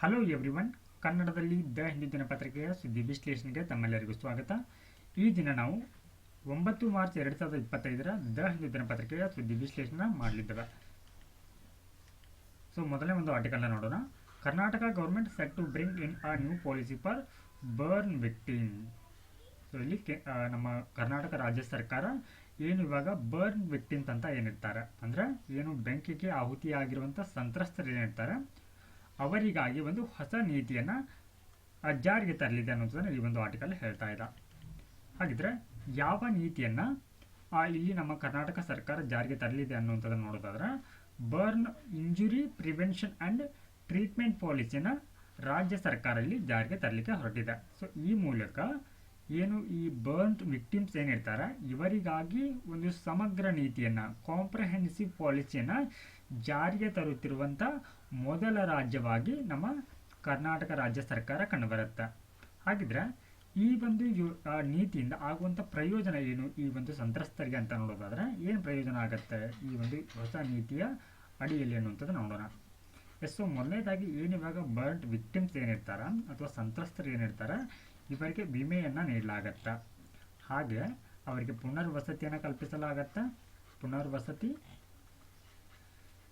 Hello everyone ಕನ್ನಡದಲ್ಲಿ the Hindu ದಿನಪತ್ರಿಕೆಯ ಸುದ್ದಿ ವಿಶ್ಲೇಷಣೆಗೆ ತಮ್ಮೆಲ್ಲರಿಗೂ ಸ್ವಾಗತ. ಈ ದಿನ ನಾವು ಒಂಬತ್ತು ಮಾರ್ಚ್ ಎರಡು ಸಾವಿರದ ಇಪ್ಪತ್ತೈದರ ದ ಹಿಂದೂ ದಿನಪತ್ರಿಕೆಯ ಸುದ್ದಿ ವಿಶ್ಲೇಷಣೆ ಮಾಡಲಿದ್ದೇವೆ. ಸೊ ಮೊದಲನೇ ಒಂದು ಆರ್ಟಿಕಲ್ನ ನೋಡೋಣ. Karnataka government set to bring in a new policy for burn victim so ಇಲ್ಲಿ ನಮ್ಮ ಕರ್ನಾಟಕ ರಾಜ್ಯ ಸರ್ಕಾರ ಏನು ಇವಾಗ ಬರ್ನ್ ವಿಕ್ಟಿಮ್ಸ್ ಅಂತ ಏನಿರ್ತಾರೆ? ಅಂದ್ರೆ ಏನು ಬೆಂಕಿಗೆ ಆಹುತಿಯಾಗಿರುವಂಥ ಸಂತ್ರಸ್ತರು ಏನಿರ್ತಾರೆ? ಅವರಿಗಾಗಿ ಒಂದು ಹೊಸ ನೀತಿಯನ್ನ ಜಾರಿಗೆ ತರಲಿದೆ ಅನ್ನೋದನ್ನ ಈ ಒಂದು ಆರ್ಟಿಕಲ್ ಹೇಳ್ತಾ ಇದ್ದ. ಹಾಗಿದ್ರೆ ಯಾವ ನೀತಿಯನ್ನ ಇಲ್ಲಿ ನಮ್ಮ ಕರ್ನಾಟಕ ಸರ್ಕಾರ ಜಾರಿಗೆ ತರಲಿದೆ ಅನ್ನುವಂಥದ್ದನ್ನು ನೋಡೋದಾದ್ರೆ burn injury prevention and treatment ಪಾಲಿಸಿನ ರಾಜ್ಯ ಸರ್ಕಾರ ಇಲ್ಲಿ ಜಾರಿಗೆ ತರಲಿಕ್ಕೆ ಹೊರಟಿದೆ. ಸೊ ಈ ಮೂಲಕ ಏನು ಈ ಬರ್ನ್ ವಿಕ್ಟಿಮ್ಸ್ ಏನಿರ್ತಾರೆ, ಇವರಿಗಾಗಿ ಒಂದು ಸಮಗ್ರ ನೀತಿಯನ್ನ ಕಾಂಪ್ರಹೆನ್ಸಿವ್ ಪಾಲಿಸಿಯನ್ನು ಜಾರಿಗೆ ತರುತ್ತಿರುವಂತ ಮೊದಲ ರಾಜ್ಯವಾಗಿ ನಮ್ಮ ಕರ್ನಾಟಕ ರಾಜ್ಯ ಸರ್ಕಾರ ಕಂಡುಬರುತ್ತೆ. ಹಾಗಿದ್ರೆ ಈ ಒಂದು ಯೋ- ನೀತಿಯಿಂದ ಆಗುವಂತ ಪ್ರಯೋಜನ ಏನು ಈ ಒಂದು ಸಂತ್ರಸ್ತರಿಗೆ ಅಂತ ನೋಡೋದಾದ್ರೆ ಏನು ಪ್ರಯೋಜನ ಆಗುತ್ತೆ ಈ ಒಂದು ಹೊಸ ನೀತಿಯ ಅಡಿಯಲ್ಲಿ ಅನ್ನುವಂಥದ್ದು ನೋಡೋಣ. ಸೊ ಮೊದಲನೇದಾಗಿ ಏನಿವಾಗ ಬರ್ಡ್ ವಿಕ್ಟಿಮ್ಸ್ ಏನಿರ್ತಾರ ಅಥವಾ ಸಂತ್ರಸ್ತರು ಏನಿರ್ತಾರ ಇವರಿಗೆ ವಿಮೆಯನ್ನ ನೀಡಲಾಗತ್ತ? ಹಾಗೆ ಅವರಿಗೆ ಪುನರ್ವಸತಿಯನ್ನು ಕಲ್ಪಿಸಲಾಗತ್ತ? ಪುನರ್ವಸತಿ?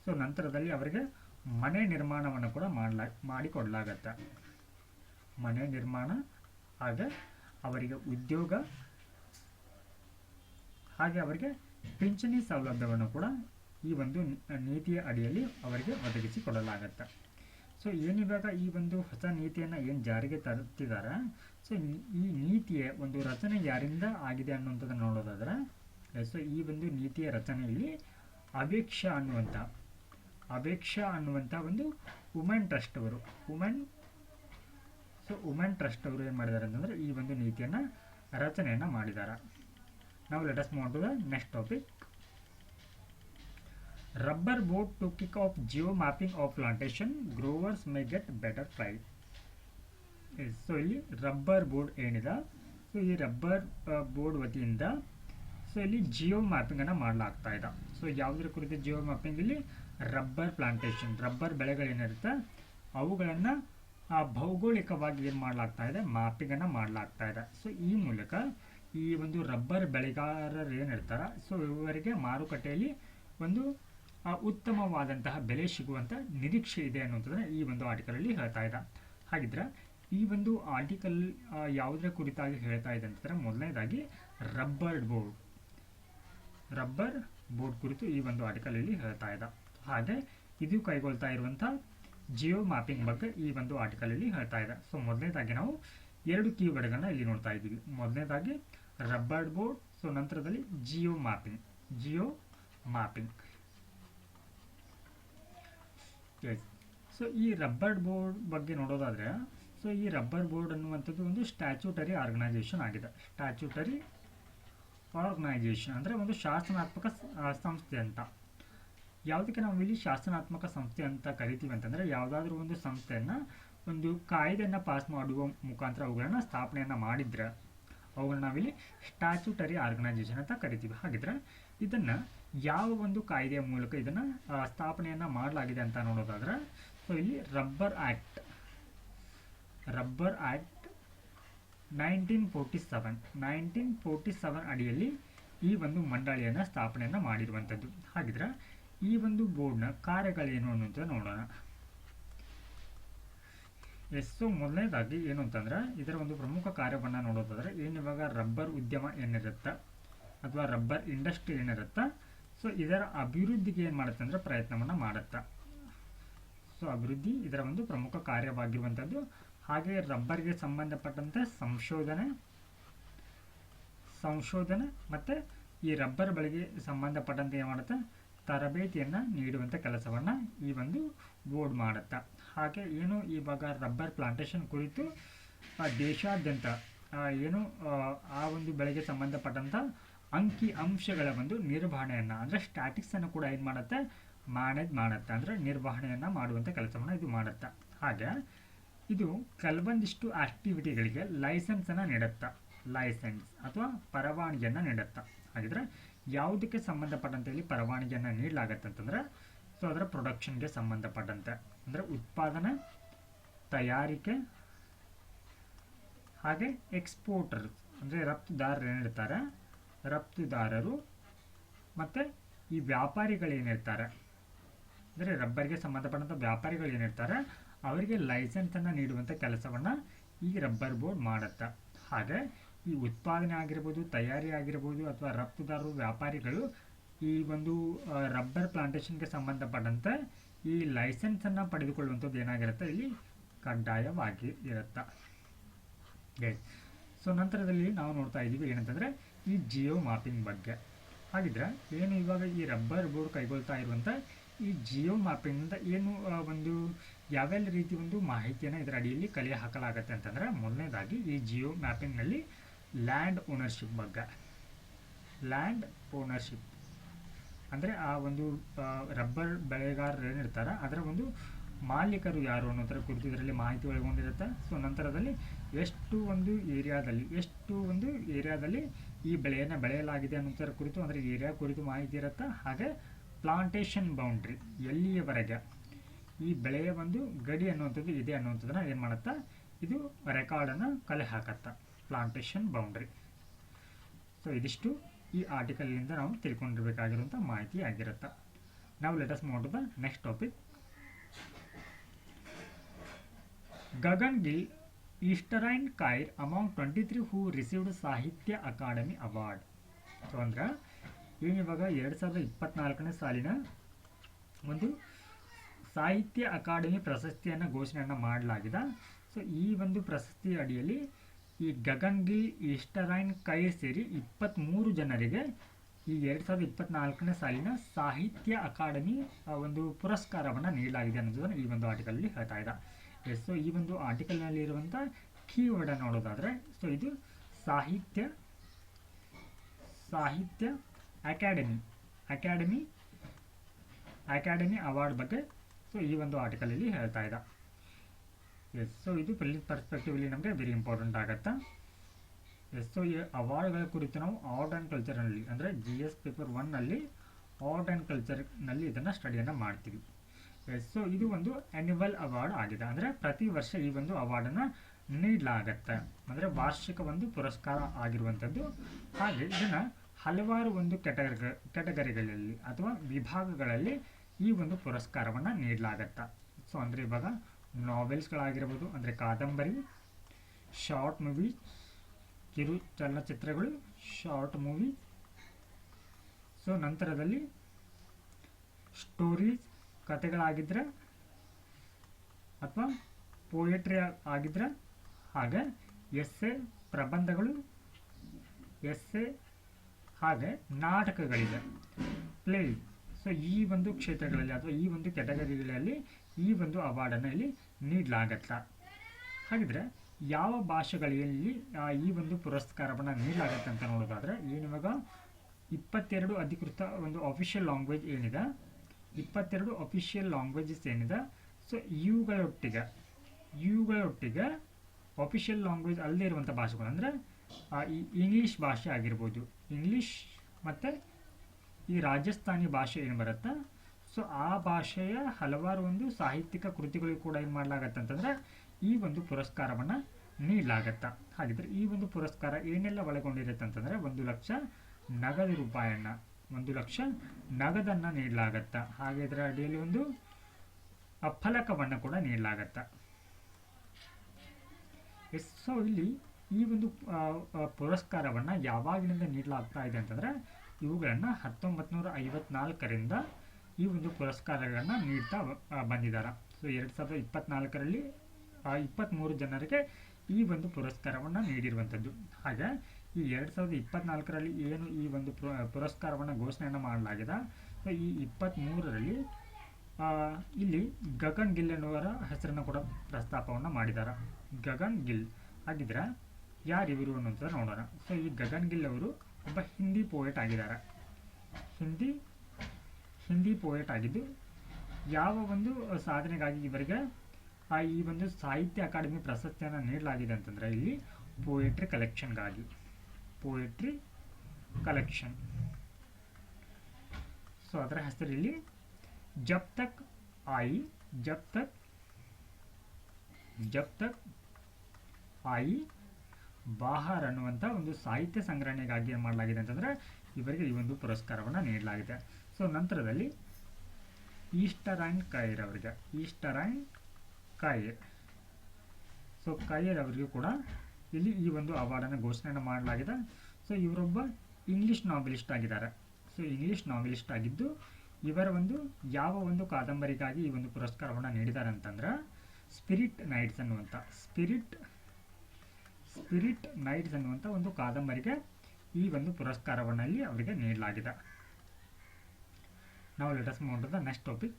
ಸೊ ನಂತರದಲ್ಲಿ ಅವರಿಗೆ ಮನೆ ನಿರ್ಮಾಣವನ್ನು ಕೂಡ ಮಾಡಲಾ, ಮಾಡಿಕೊಡಲಾಗತ್ತ? ಮನೆ ನಿರ್ಮಾಣ ಹಾಗೆ ಅವರಿಗೆ ಉದ್ಯೋಗ, ಹಾಗೆ ಅವರಿಗೆ ಪಿಂಚಣಿ ಸೌಲಭ್ಯವನ್ನು ಕೂಡ ಈ ಒಂದು ನೀತಿಯ ಅಡಿಯಲ್ಲಿ ಅವರಿಗೆ ಒದಗಿಸಿ ಒದಗಿಸಿಕೊಡಲಾಗತ್ತೆ ಸೊ ಏನಿವಾಗ ಈ ಒಂದು ಹೊಸ ನೀತಿಯನ್ನು ಏನು ಜಾರಿಗೆ ತರುತ್ತಿದ್ದಾರೆ ಸೊ ಈ ನೀತಿಯ ಒಂದು ರಚನೆ ಯಾರಿಂದ ಆಗಿದೆ ಅನ್ನುವಂಥದ್ದು ನೋಡೋದಾದ್ರೆ ಸೊ ಈ ಒಂದು ನೀತಿಯ ರಚನೆಯಲ್ಲಿ ಅವೇಕ್ಷ ಅನ್ನುವಂಥ ಅಪೇಕ್ಷಾ ಅನ್ನುವಂಥ ಒಂದು ವುಮೆನ್ ಟ್ರಸ್ಟ್ ಅವರು. ವುಮೆನ್ ಸೊ ವುಮೆನ್ ಟ್ರಸ್ಟ್ ಅವರು ಏನು ಮಾಡಿದ್ದಾರೆ ಅಂತಂದ್ರೆ ಈ ಒಂದು ನೀತಿಯನ್ನು, ರಚನೆಯನ್ನು ಮಾಡಿದ್ದಾರೆ ನಾವು ಲೆಟಸ್ ಮಾಡೋದು next topic rubber board to kick off geo mapping of plantation growers may get better price so ಇಲ್ಲಿ ರಬ್ಬರ್ ಬೋರ್ಡ್ ಏನಿದೆ? ಸೊ ಈ ರಬ್ಬರ್ ಬೋರ್ಡ್ ವತಿಯಿಂದ ಸೊ ಇಲ್ಲಿ ಜಿಯೋ ಮ್ಯಾಪಿಂಗನ್ನು ಮಾಡಲಾಗ್ತಾ ಇದೆ. ಸೊ ಯಾವುದರ ಕುರಿತು ಜಿಯೋ ಮ್ಯಾಪಿಂಗ್ ಇಲ್ಲಿ? ರಬ್ಬರ್ ಪ್ಲಾಂಟೇಶನ್ ರಬ್ಬರ್ ಬೆಳೆಗಳೇನಿರುತ್ತೆ, ಅವುಗಳನ್ನು ಭೌಗೋಳಿಕವಾಗಿ ಏನು ಮಾಡಲಾಗ್ತಾ ಇದೆ, ಮ್ಯಾಪಿಂಗನ್ನು ಮಾಡಲಾಗ್ತಾ ಇದೆ. ಸೊ ಈ ಮೂಲಕ ಈ ಒಂದು ರಬ್ಬರ್ ಬೆಳೆಗಾರರು ಏನಿರ್ತಾರೆ, ಸೊ, ಇವರಿಗೆ ಮಾರುಕಟ್ಟೆಯಲ್ಲಿ ಒಂದು ಉತ್ತಮವಾದಂತಹ ಬೆಲೆ ಸಿಗುವಂಥ ನಿರೀಕ್ಷೆ ಇದೆ ಅನ್ನುವಂಥದ್ದನ್ನು ಈ ಒಂದು ಆರ್ಟಿಕಲಲ್ಲಿ ಹೇಳ್ತಾ ಇದೆ ಹಾಗಿದ್ರೆ, ಈ ಒಂದು ಆರ್ಟಿಕಲ್ ಯಾವುದರ ಕುರಿತಾಗಿ ಹೇಳ್ತಾ ಇದೆ ಅಂತಂದರೆ ಮೊದಲನೇದಾಗಿ ರಬ್ಬರ್ ಬೋರ್ಡ್. ರಬ್ಬರ್ ಬೋರ್ಡ್ ಕುರಿತು ಈ ಒಂದು ಆರ್ಟಿಕಲಲ್ಲಿ ಹೇಳ್ತಾ ಇದೆ ಹಾಗೆ ಇದು ಕೈಗೊಳ್ತಾ ಇರುವಂಥ ಜಿಯೋ ಮ್ಯಾಪಿಂಗ್ ಬಗ್ಗೆ ಈ ಒಂದು ಆರ್ಟಿಕಲ್ ಅಲ್ಲಿ ಹೇಳ್ತಾ ಇದೆ. ಸೊ ಮೊದಲನೇದಾಗಿ ನಾವು ಎರಡು ಕೀವರ್ಡ್ಗಳನ್ನ ಇಲ್ಲಿ ನೋಡ್ತಾ ಇದ್ದೀವಿ. ಮೊದಲನೇದಾಗಿ ರಬ್ಬರ್ ಬೋರ್ಡ್ ಸೊ ನಂತರದಲ್ಲಿ geo mapping geo mapping so ಈ ರಬ್ಬರ್ ಬೋರ್ಡ್ ಬಗ್ಗೆ ನೋಡೋದಾದ್ರೆ ಸೊ ಈ ರಬ್ಬರ್ ಬೋರ್ಡ್ ಅನ್ನುವಂಥದ್ದು ಒಂದು ಸ್ಟ್ಯಾಚ್ಯೂಟರಿ ಆರ್ಗನೈಸೇಷನ್ ಆಗಿದೆ. ಸ್ಟ್ಯಾಚ್ಯೂಟರಿ ಆರ್ಗನೈಸೇಷನ್ ಅಂದರೆ ಒಂದು ಶಾಸನಾತ್ಮಕ ಸಂಸ್ಥೆ ಅಂತ. ಯಾವುದಕ್ಕೆ ನಾವು ಇಲ್ಲಿ ಶಾಸನಾತ್ಮಕ ಸಂಸ್ಥೆ ಅಂತ ಕರಿತೀವಿ ಅಂತಂದರೆ ಯಾವುದಾದ್ರೂ ಒಂದು ಸಂಸ್ಥೆಯನ್ನು ಒಂದು ಕಾಯ್ದೆಯನ್ನು ಪಾಸ್ ಮಾಡುವ ಮುಖಾಂತರ ಅವುಗಳನ್ನು ಸ್ಥಾಪನೆಯನ್ನು ಮಾಡಿದ್ರೆ ಅವುಗಳನ್ನ ನಾವಿಲ್ಲಿ ಸ್ಟ್ಯಾಚ್ಯೂಟರಿ ಆರ್ಗನೈಸೇಷನ್ ಅಂತ ಕರಿತೀವಿ. ಹಾಗಿದ್ರೆ ಇದನ್ನು ಯಾವ ಒಂದು ಕಾಯ್ದೆಯ ಮೂಲಕ ಇದನ್ನು ಸ್ಥಾಪನೆಯನ್ನು ಮಾಡಲಾಗಿದೆ ಅಂತ ನೋಡೋದಾದ್ರೆ ಸೊ ಇಲ್ಲಿ rubber act rubber act nineteen forty seven nineteen forty seven ಅಡಿಯಲ್ಲಿ ಈ ಒಂದು ಮಂಡಳಿಯನ್ನು ಸ್ಥಾಪನೆಯನ್ನು ಮಾಡಿರುವಂಥದ್ದು. ಹಾಗಿದ್ರೆ ಈ ಒಂದು ಬೋರ್ಡ್ನ ಕಾರ್ಯಗಳೇನು ಅಂತ ನೋಡೋಣ. ಎಷ್ಟು ಮೊದಲನೇದಾಗಿ ಏನು ಅಂತಂದ್ರೆ, ಇದರ ಒಂದು ಪ್ರಮುಖ ಕಾರ್ಯವನ್ನು ನೋಡೋದಾದ್ರೆ, ಏನು ಇವಾಗ ರಬ್ಬರ್ ಉದ್ಯಮ ಏನಿರುತ್ತೆ, ಅಥವಾ ರಬ್ಬರ್ ಇಂಡಸ್ಟ್ರಿ ಏನಿರುತ್ತೆ, ಸೊ ಇದರ ಅಭಿವೃದ್ಧಿಗೆ ಏನು ಮಾಡುತ್ತೆ ಅಂದ್ರೆ ಪ್ರಯತ್ನವನ್ನು ಮಾಡುತ್ತೆ. ಸೊ ಅಭಿವೃದ್ಧಿ ಇದರ ಒಂದು ಪ್ರಮುಖ ಕಾರ್ಯವಾಗಿರುವಂಥದ್ದು. ಹಾಗೆ ರಬ್ಬರ್ಗೆ ಸಂಬಂಧಪಟ್ಟಂತೆ ಸಂಶೋಧನೆ ಸಂಶೋಧನೆ ಮತ್ತು ಈ ರಬ್ಬರ್ ಬಳಿಗೆ ಸಂಬಂಧಪಟ್ಟಂತೆ ಏನು ಮಾಡುತ್ತೆ? ತರಬೇತಿಯನ್ನು ನೀಡುವಂಥ ಕೆಲಸವನ್ನು ಈ ಒಂದು ಬೋರ್ಡ್ ಮಾಡುತ್ತೆ. ಹಾಗೆ ಏನು ಇವಾಗ ರಬ್ಬರ್ ಪ್ಲಾಂಟೇಶನ್ ಕುರಿತು ದೇಶಾದ್ಯಂತ ಏನು ಆ, ಆ ಒಂದು ಬೆಳೆಗೆ ಸಂಬಂಧಪಟ್ಟಂಥ ಅಂಕಿ ಅಂಶಗಳ ಒಂದು ನಿರ್ವಹಣೆಯನ್ನು ಅಂದರೆ ಸ್ಟ್ಯಾಟಿಕ್ಸನ್ನು ಕೂಡ ಏನು ಮಾಡುತ್ತೆ? ಮ್ಯಾನೇಜ್ ಮಾಡುತ್ತೆ. ಅಂದರೆ ನಿರ್ವಹಣೆಯನ್ನು ಮಾಡುವಂಥ ಕೆಲಸವನ್ನು ಇದು ಮಾಡುತ್ತೆ. ಹಾಗೆ ಇದು ಕೆಲವೊಂದಿಷ್ಟು ಆಕ್ಟಿವಿಟಿಗಳಿಗೆ ಲೈಸೆನ್ಸನ್ನು ನೀಡುತ್ತೆ. ಲೈಸೆನ್ಸ್ ಅಥವಾ ಪರವಾನಗಿಯನ್ನು ನೀಡುತ್ತೆ. ಹಾಗಿದ್ರೆ ಯಾವುದಕ್ಕೆ ಸಂಬಂಧಪಟ್ಟಂತೆ ಇಲ್ಲಿ ಪರವಾನಗಿಯನ್ನು ನೀಡಲಾಗತ್ತೆ ಅಂತಂದ್ರೆ ಸೊ ಅದರ ಪ್ರೊಡಕ್ಷನ್ಗೆ ಸಂಬಂಧಪಟ್ಟಂತೆ. ಅಂದರೆ ಉತ್ಪಾದನೆ, ತಯಾರಿಕೆ, ಹಾಗೆ ಎಕ್ಸ್ಪೋರ್ಟರ್ ಅಂದರೆ ರಫ್ತುದಾರರು ಏನಿರ್ತಾರೆ, ರಫ್ತುದಾರರು ಮತ್ತು ಈ ವ್ಯಾಪಾರಿಗಳು ಏನಿರ್ತಾರೆ, ಅಂದರೆ ರಬ್ಬರ್ಗೆ ಸಂಬಂಧಪಟ್ಟಂಥ ವ್ಯಾಪಾರಿಗಳು ಏನಿರ್ತಾರೆ, ಅವರಿಗೆ ಲೈಸೆನ್ಸನ್ನು ನೀಡುವಂಥ ಕೆಲಸವನ್ನು ಈ ರಬ್ಬರ್ ಬೋರ್ಡ್ ಮಾಡುತ್ತೆ. ಹಾಗೆ ಈ ಉತ್ಪಾದನೆ ಆಗಿರ್ಬೋದು, ತಯಾರಿ ಆಗಿರ್ಬೋದು ಅಥವಾ ರಫ್ತುದಾರರು, ವ್ಯಾಪಾರಿಗಳು ಈ ಒಂದು ರಬ್ಬರ್ ಪ್ಲಾಂಟೇಶನ್ಗೆ ಸಂಬಂಧಪಟ್ಟಂತೆ ಈ ಲೈಸೆನ್ಸನ್ನು ಪಡೆದುಕೊಳ್ಳುವಂಥದ್ದು ಏನಾಗಿರುತ್ತೆ? ಇಲ್ಲಿ ಕಡ್ಡಾಯವಾಗಿ ಇರುತ್ತೆ. ಸೊ ನಂತರದಲ್ಲಿ ನಾವು ನೋಡ್ತಾ ಇದ್ದೀವಿ ಏನಂತಂದರೆ ಈ ಜಿಯೋ ಮ್ಯಾಪಿಂಗ್ ಬಗ್ಗೆ. ಹಾಗಿದ್ರೆ ಏನು ಇವಾಗ ಈ ರಬ್ಬರ್ ಬೋರ್ಡ್ ಕೈಗೊಳ್ತಾ ಇರುವಂಥ ಈ ಜಿಯೋ ಮ್ಯಾಪಿಂಗ್ನಿಂದ ಏನು ಒಂದು ಯಾವೆಲ್ಲ ರೀತಿ ಒಂದು ಮಾಹಿತಿಯನ್ನು ಇದರ ಅಡಿಯಲ್ಲಿ ಕಲೆ ಹಾಕಲಾಗತ್ತೆ ಅಂತಂದರೆ, ಮೊದಲನೇದಾಗಿ ಈ ಜಿಯೋ ಮ್ಯಾಪಿಂಗ್ನಲ್ಲಿ ಲ್ಯಾಂಡ್ ಓನರ್ಶಿಪ್ ಬಗ್ಗೆ ಲ್ಯಾಂಡ್ ಓನರ್ಶಿಪ್ ಅಂದರೆ ಆ ಒಂದು ರಬ್ಬರ್ ಬೆಳೆಗಾರರು ಏನಿರ್ತಾರೆ, ಅದರ ಒಂದು ಮಾಲೀಕರು ಯಾರು ಅನ್ನೋದರ ಕುರಿತು ಇದರಲ್ಲಿ ಮಾಹಿತಿ ಒಳಗೊಂಡಿರುತ್ತೆ. ಸೊ ನಂತರದಲ್ಲಿ ಎಷ್ಟು ಒಂದು ಏರಿಯಾದಲ್ಲಿ, ಎಷ್ಟು ಒಂದು ಏರಿಯಾದಲ್ಲಿ ಈ ಬೆಳೆಯನ್ನು ಬೆಳೆಯಲಾಗಿದೆ ಅನ್ನೋದರ ಕುರಿತು, ಅಂದರೆ ಏರಿಯಾ ಕುರಿತು ಮಾಹಿತಿ ಇರುತ್ತೆ? ಹಾಗೆ ಪ್ಲಾಂಟೇಶನ್ ಬೌಂಡ್ರಿ ಎಲ್ಲಿಯವರೆಗೆ ಈ ಬೆಳೆಯ ಒಂದು ಗಡಿ ಅನ್ನುವಂಥದ್ದು ಇದೆ ಅನ್ನುವಂಥದ್ದನ್ನ ಏನು ಮಾಡುತ್ತಾ? ಇದು ರೆಕಾರ್ಡನ್ನು ಕಲೆ ಹಾಕತ್ತ? ಪ್ಲಾಂಟೇಶನ್ ಬೌಂಡ್ರಿ ಸೊ ಇದಿಷ್ಟು ಈ ಆರ್ಟಿಕಲ್ನಿಂದ ನಾವು ತಿಳ್ಕೊಂಡಿರ್ಬೇಕಾಗಿರುವಂಥ ಮಾಹಿತಿ ಆಗಿರುತ್ತೆ. ನಾವು let us move the next topic Gagan Gill Easterine Kire among twenty three who received Sahitya Akademi award so ಅಂದ್ರೆ, ಇವನು ಇವಾಗ ಎರಡು ಸಾವಿರದ ಇಪ್ಪತ್ನಾಲ್ಕನೇ ಸಾಲಿನ ಒಂದು ಸಾಹಿತ್ಯ ಅಕಾಡೆಮಿ ಪ್ರಶಸ್ತಿಯನ್ನು ಘೋಷಣೆಯನ್ನು ಮಾಡಲಾಗಿದೆ. ಸೊ ಈ ಒಂದು ಪ್ರಶಸ್ತಿ ಅಡಿಯಲ್ಲಿ ಈ ಗಗನ್ ಗಿಲ್ ಕೈ ಸೇರಿ ಇಪ್ಪತ್ತ್ಮೂರು ಜನರಿಗೆ ಈ ಎರಡು ಸಾವಿರದ ಇಪ್ಪತ್ನಾಲ್ಕನೇ ಸಾಲಿನ ಸಾಹಿತ್ಯ ಅಕಾಡೆಮಿ ಒಂದು ಪುರಸ್ಕಾರವನ್ನು ನೀಡಲಾಗಿದೆ ಅನ್ನೋದನ್ನು ಈ ಒಂದು ಆರ್ಟಿಕಲಲ್ಲಿ ಹೇಳ್ತಾ ಇದ್ದ. ಸೊ ಈ ಒಂದು ಆರ್ಟಿಕಲ್ನಲ್ಲಿ ಇರುವಂಥ ಕೀವರ್ಡ್ ನೋಡೋದಾದರೆ, ಸೊ ಇದು ಸಾಹಿತ್ಯ ಸಾಹಿತ್ಯ ಅಕಾಡೆಮಿ ಅಕಾಡೆಮಿ ಅಕಾಡೆಮಿ ಅವಾರ್ಡ್ ಬಗ್ಗೆ, ಸೊ ಈ ಒಂದು ಆರ್ಟಿಕಲಲ್ಲಿ ಹೇಳ್ತಾ ಇದೆ ಎಸ್ ಸೊ ಇದು ಪ್ರಿಲಿಮ್ ಪರ್ಸ್ಪೆಕ್ಟಿವಲ್ಲಿ ನಮಗೆ ವೆರಿ ಇಂಪಾರ್ಟೆಂಟ್ ಆಗುತ್ತೆ. ಎಸ್ ಸೊ ಈ ಅವಾರ್ಡ್ಗಳ ಕುರಿತು ನಾವು ಆರ್ಟ್ ಆ್ಯಂಡ್ ಕಲ್ಚರ್ನಲ್ಲಿ ಅಂದರೆ ಜಿ ಎಸ್ ಪೇಪರ್ ಒನ್ನಲ್ಲಿ ಆರ್ಟ್ ಆ್ಯಂಡ್ ಕಲ್ಚರ್ನಲ್ಲಿ ಇದನ್ನು ಸ್ಟಡಿಯನ್ನು ಮಾಡ್ತೀವಿ. ಎಸ್ ಸೊ ಇದು ಒಂದು ಆ್ಯನ್ಯುವಲ್ ಅವಾರ್ಡ್ ಆಗಿದೆ. ಅಂದರೆ ಪ್ರತಿ ವರ್ಷ ಈ ಒಂದು ಅವಾರ್ಡನ್ನು ನೀಡಲಾಗತ್ತೆ. ಅಂದರೆ ವಾರ್ಷಿಕ ಒಂದು ಪುರಸ್ಕಾರ ಆಗಿರುವಂಥದ್ದು. ಹಾಗೆ ಇದನ್ನು ಹಲವಾರು ಒಂದು ಕೆಟಗರಿ ಕೆಟಗರಿಗಳಲ್ಲಿ ಅಥವಾ ವಿಭಾಗಗಳಲ್ಲಿ ಈ ಒಂದು ಪುರಸ್ಕಾರವನ್ನು ನೀಡಲಾಗತ್ತೆ. ಸೊ ಅಂದರೆ ಇವಾಗ ನಾವೆಲ್ಸ್ಗಳಾಗಿರ್ಬೋದು, ಅಂದರೆ ಕಾದಂಬರಿ, ಶಾರ್ಟ್ ಮೂವಿ, ಕಿರು ಚಲನಚಿತ್ರಗಳು, ಶಾರ್ಟ್ ಮೂವಿ. ಸೊ, ನಂತರದಲ್ಲಿ ಸ್ಟೋರೀಸ್, ಕಥೆಗಳಾಗಿದ್ರೆ ಅಥವಾ ಪೋಯೆಟ್ರಿ ಆಗಿದ್ರೆ ಹಾಗೆ ಎಸ್ಸೆ ಪ್ರಬಂಧಗಳು, ಎಸ್ಸೆ ಹಾಗೆ ನಾಟಕಗಳಿದೆ. ಪ್ಲೇ, ಸೊ, ಈ ಒಂದು ಕ್ಷೇತ್ರಗಳಲ್ಲಿ ಅಥವಾ ಈ ಒಂದು ಕ್ಯಾಟಗರಿಗಳಲ್ಲಿ ಈ ಒಂದು ಅವಾರ್ಡನ್ನು ಇಲ್ಲಿ ನೀಡಲಾಗತ್ತ? ಹಾಗಿದ್ರೆ ಯಾವ ಭಾಷೆಗಳಲ್ಲಿ ಈ ಒಂದು ಪುರಸ್ಕಾರವನ್ನು ನೀಡಲಾಗತ್ತೆ ಅಂತ ನೋಡೋದಾದ್ರೆ ಏನಿವಾಗ ಇಪ್ಪತ್ತೆರಡು ಅಧಿಕೃತ ಒಂದು ಅಫಿಷಿಯಲ್ ಲ್ಯಾಂಗ್ವೇಜ್ ಏನಿದೆ, ಇಪ್ಪತ್ತೆರಡು ಅಫಿಷಿಯಲ್ ಲ್ಯಾಂಗ್ವೇಜಸ್ ಏನಿದೆ ಸೊ ಇವುಗಳೊಟ್ಟಿಗೆ ಇವುಗಳೊಟ್ಟಿಗೆ ಅಫಿಷಿಯಲ್ ಲ್ಯಾಂಗ್ವೇಜ್ ಅಲ್ಲದೆ ಇರುವಂಥ ಭಾಷೆಗಳು ಅಂದರೆ ಈ ಇಂಗ್ಲೀಷ್ ಭಾಷೆ ಆಗಿರ್ಬೋದು ಇಂಗ್ಲೀಷ್ ಮತ್ತು ಈ ರಾಜಸ್ಥಾನಿ ಭಾಷೆ ಏನು ಬರುತ್ತೆ ಸೊ ಆ ಭಾಷೆಯ ಹಲವಾರು ಒಂದು ಸಾಹಿತ್ಯಿಕ ಕೃತಿಗಳಿಗೆ ಕೂಡ ಏನು ಮಾಡಲಾಗತ್ತೆ ಅಂತಂದರೆ ಈ ಒಂದು ಪುರಸ್ಕಾರವನ್ನು ನೀಡಲಾಗತ್ತ. ಹಾಗಿದ್ರೆ ಈ ಒಂದು ಪುರಸ್ಕಾರ ಏನೆಲ್ಲ ಒಳಗೊಂಡಿರುತ್ತೆ ಅಂತಂದರೆ ಒಂದು ಲಕ್ಷ ನಗದು ರೂಪಾಯನ್ನ, ಒಂದು ಲಕ್ಷ ನಗದನ್ನು ನೀಡಲಾಗತ್ತ. ಹಾಗೆ ಇದರ ಅಡಿಯಲ್ಲಿ ಒಂದು ಅಫಲಕವನ್ನು ಫಲಕವನ್ನು ಕೂಡ ನೀಡಲಾಗತ್ತ. ಎಸ್, ಸೊ ಇಲ್ಲಿ ಈ ಒಂದು ಪುರಸ್ಕಾರವನ್ನು ಯಾವಾಗಿನಿಂದ ನೀಡಲಾಗ್ತಾ ಇದೆ ಅಂತಂದರೆ ಇವುಗಳನ್ನು ಹತ್ತೊಂಬತ್ತು ನೂರ ಐವತ್ನಾಲ್ಕರಿಂದ ಈ ಒಂದು ಪುರಸ್ಕಾರಗಳನ್ನು ನೀಡ್ತಾ ಬಂದಿದ್ದಾರೆ ಸೊ ಎರಡು ಸಾವಿರದ ಇಪ್ಪತ್ನಾಲ್ಕರಲ್ಲಿ ಇಪ್ಪತ್ತ್ಮೂರು ಜನರಿಗೆ ಈ ಒಂದು ಪುರಸ್ಕಾರವನ್ನು ನೀಡಿರುವಂಥದ್ದು ಹಾಗೆ ಈ ಎರಡು ಸಾವಿರದ ಇಪ್ಪತ್ನಾಲ್ಕರಲ್ಲಿ ಏನು ಈ ಒಂದು ಪುರ- ಪುರಸ್ಕಾರವನ್ನು ಘೋಷಣೆಯನ್ನು ಮಾಡಲಾಗಿದೆ? ಸೊ ಈ ಇಪ್ಪತ್ತ್ಮೂರರಲ್ಲಿ ಇಲ್ಲಿ ಗಗನ್ ಗಿಲ್ ಎನ್ನುವರ ಹೆಸರನ್ನು ಕೂಡ ಪ್ರಸ್ತಾಪವನ್ನು ಮಾಡಿದ್ದಾರೆ ಗಗನ್ ಗಿಲ್ ಹಾಗಿದ್ರೆ ಯಾರು ಇವರು ಅನ್ನೋಂಥದ್ದು ನೋಡೋಣ. ಸೊ ಈ ಗಗನ್ ಗಿಲ್ ಅವರು ಒಬ್ಬ ಹಿಂದಿ ಪೋಯೆಟ್ ಆಗಿದ್ದಾರೆ ಹಿಂದಿ ಹಿಂದಿ ಪೋಯೆಟ್ ಆಗಿದ್ದು, ಯಾವ ಒಂದು ಸಾಧನೆಗಾಗಿ ಇವರಿಗೆ ಈ ಒಂದು ಸಾಹಿತ್ಯ ಅಕಾಡೆಮಿ ಪ್ರಶಸ್ತಿಯನ್ನು ನೀಡಲಾಗಿದೆ ಅಂತಂದರೆ ಇಲ್ಲಿ ಪೋಯೆಟ್ರಿ ಕಲೆಕ್ಷನ್ಗಾಗಿ ಪೋಯೆಟ್ರಿ ಕಲೆಕ್ಷನ್ ಸೊ ಅದರ ಹೆಸರು ಇಲ್ಲಿ ಜಬ್ ತಕ್ ಆಯಿ ಜಬ್ ತಕ್ ಜಬ್ ತಕ್ ಆಯಿ, ಬಾಹರ್ ಅನ್ನುವಂಥ ಒಂದು ಸಾಹಿತ್ಯ ಸಂಗ್ರಹಣೆಗಾಗಿ ಏನು ಮಾಡಲಾಗಿದೆ ಅಂತಂದರೆ, ಇವರಿಗೆ ಈ ಒಂದು ಪುರಸ್ಕಾರವನ್ನು ನೀಡಲಾಗಿದೆ. ಸೊ ನಂತರದಲ್ಲಿ ಈಸ್ಟರ್ ಆ್ಯಂಡ್ ಕಾಯರ್ ಅವರಿಗೆ. ಈಸ್ಟರ್ ಆ್ಯಂಡ್ ಕೈರ್ ಸೊ ಕಾಯರ್ ಅವರಿಗೂ ಕೂಡ ಇಲ್ಲಿ ಈ ಒಂದು ಅವಾರ್ಡನ್ನು ಘೋಷಣೆಯನ್ನು ಮಾಡಲಾಗಿದೆ. ಸೊ ಇವರೊಬ್ಬ ಇಂಗ್ಲಿಷ್ ನಾವೆಲಿಸ್ಟ್ ಆಗಿದ್ದಾರೆ. ಸೊ ಇಂಗ್ಲಿಷ್ ನಾವೆಲಿಸ್ಟ್ ಆಗಿದ್ದು ಇವರ ಒಂದು ಯಾವ ಒಂದು ಕಾದಂಬರಿಗಾಗಿ ಈ ಒಂದು ಪುರಸ್ಕಾರವನ್ನು ನೀಡಿದ್ದಾರೆ ಅಂತಂದ್ರೆ ಸ್ಪಿರಿಟ್ ನೈಟ್ಸ್ ಅನ್ನುವಂಥ ಸ್ಪಿರಿಟ್ ಸ್ಪಿರಿಟ್ ನೈಟ್ಸ್ ಅನ್ನುವಂಥ ಒಂದು ಕಾದಂಬರಿಗೆ ಈ ಒಂದು ಪುರಸ್ಕಾರವನ್ನು ಇಲ್ಲಿ ಅವರಿಗೆ ನೀಡಲಾಗಿದೆ. ನಾವು let us move the next topic